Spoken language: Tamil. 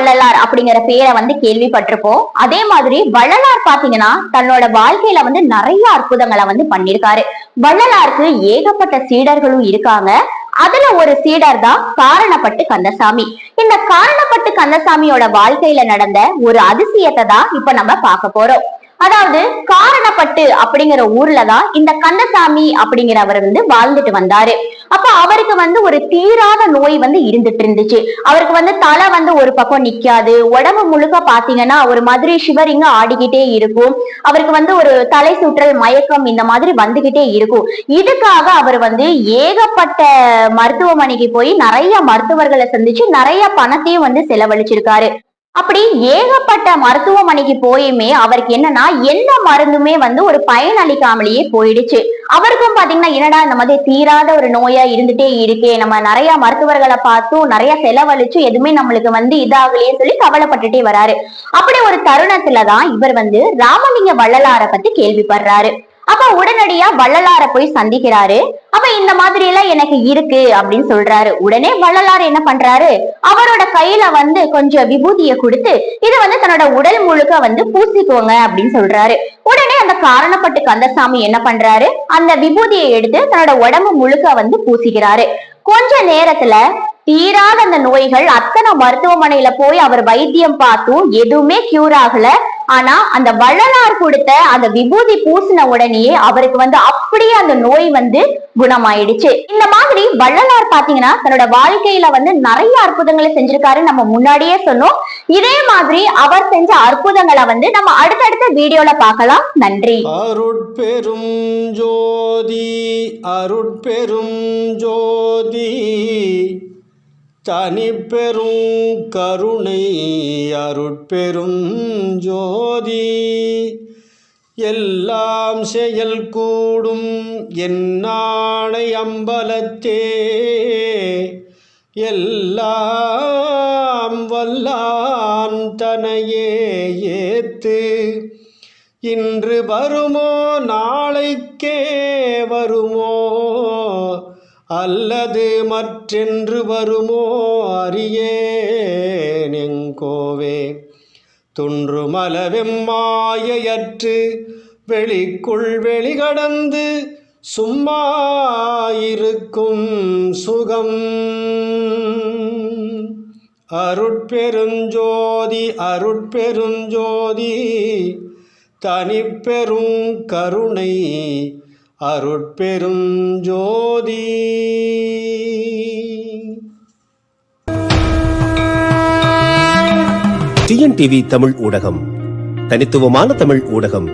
வள்ளலார் அப்படிங்கிற பேரை வந்து கேள்விப்பட்டிருப்போம். அதே மாதிரி வள்ளலார் பாத்தீங்கன்னா தன்னோட வாழ்க்கையில வந்து நிறைய அற்புதங்களை வந்து பண்ணிருக்காரு வள்ளலாருக்கு ஏகப்பட்ட சீடர்களும் இருக்காங்க. அதுல ஒரு சீடர் தான் காரணப்பட்டு கந்தசாமி. இந்த காரணப்பட்டு கந்தசாமியோட வாழ்க்கையில நடந்த ஒரு அதிசயத்தை தான் இப்ப நம்ம பார்க்க போறோம். அதாவது காரணப்பட்டு அப்படிங்கிற ஊர்ல தான் இந்த கந்தசாமி அப்படிங்கிறவர் வந்து வாழ்ந்துட்டு வந்தாரு. அப்ப அவருக்கு வந்து ஒரு தீராத நோய் வந்து இருந்துட்டு இருந்துச்சு. அவருக்கு வந்து தலை வந்து ஒரு பக்கம் நிக்காது. உடம்பு முழுக்க பாத்தீங்கன்னா ஒரு மாதிரி சிவரிங்க ஆடிக்கிட்டே இருக்கும். அவருக்கு வந்து ஒரு தலை சுற்றல் மயக்கம் இந்த மாதிரி வந்துகிட்டே இருக்கும். இதுக்காக அவர் வந்து ஏகப்பட்ட மருத்துவமனைக்கு போய் நிறைய மருத்துவர்களை சந்திச்சு நிறைய பணத்தையும் வந்து செலவழிச்சிருக்காரு. அப்படி ஏகப்பட்ட மருத்துவமனைக்கு போயுமே அவருக்கு என்னன்னா எந்த மருந்துமே வந்து ஒரு பயன் அளிக்காமலேயே போயிடுச்சு. அவருக்கும் பாத்தீங்கன்னா என்னடா இந்த மாதிரி தீராத ஒரு நோயா இருந்துட்டே இருக்கே நம்ம நிறைய மருத்துவர்களை பார்த்தும் நிறைய செலவழிச்சு எதுவுமே நம்மளுக்கு வந்து இதாகலையே சொல்லி கவலைப்பட்டுட்டே வராரு. அப்படி ஒரு தருணத்துலதான் இவர் வந்து ராமலிங்க வள்ளலார பத்தி கேள்விப்படுறாரு. அப்ப உடனடியா வள்ளலார போய் சந்திக்கிறாரு. இந்த மாதிரி எல்லாம் எனக்கு இருக்கு அப்படின்னு சொல்றாரு. உடனே வள்ளலார் என்ன பண்றாரு? அவரோட கையில வந்து கொஞ்சம் விபூதியை கொடுத்து இதை வந்து தன்னோட உடல் முழுக்க வந்து பூசிக்கோங்க அப்படின்னு சொல்றாரு. உடனே அந்த காரணப்பட்டு கந்தசாமி என்ன பண்றாரு? அந்த விபூதியை எடுத்து தன்னோட உடம்பு முழுக்க வந்து பூசிக்கிறாரு. கொஞ்ச நேரத்துல தீராத அந்த நோய்கள் அத்தனை மருத்துவமனையில போய் அவர் வைத்தியம் பார்த்தும் எதுவுமே கியூர் ஆகல. ஆனா அந்த வள்ளலார் கொடுத்த அந்த விபூதி பூசின உடனேயே அவருக்கு வந்து அப்படியே அந்த நோய் வந்து குணமாயிடுச்சு. இந்த மாதிரி வள்ளலார் பாத்தீங்கன்னா தன்னோட வாழ்க்கையில வந்து நிறைய அற்புதங்களை செஞ்சிருக்காரு நம்ம முன்னாடியே சொன்னோம். இதே மாதிரி அவர் செஞ்ச அற்புதங்களை வந்து நம்ம அடுத்தடுத்த வீடியோல பார்க்கலாம். நன்றி. அருட்பெரும் ஜோதி அருட்பெரும் ஜோதி. தனி பெரும் கருணை அருட்பெரும் ஜோதி. எல்லாம் செயல் கூடும் என்னாணை அம்பலத்தே. எல்லாம் வல்லான் தனையே ஏத்து. இன்று வருமோ நாளைக்கே வருமோ அல்லது மற்றென்று வருமோ அறியேனெங்கோவே துன்றுமலவெம்மாயையற்று வெளிக்குள் வெளிகடந்து சும்மா இருக்கும் சுகம். அருட்பெருஞ்சோதி அருட்பெருஞ்சோதி தனிப்பெரும் கருணை அருட்பெரும் ஜோதி. டிஎன்டிவி தமிழ் ஊடகம் தனித்துவமான தமிழ் ஊடகம்.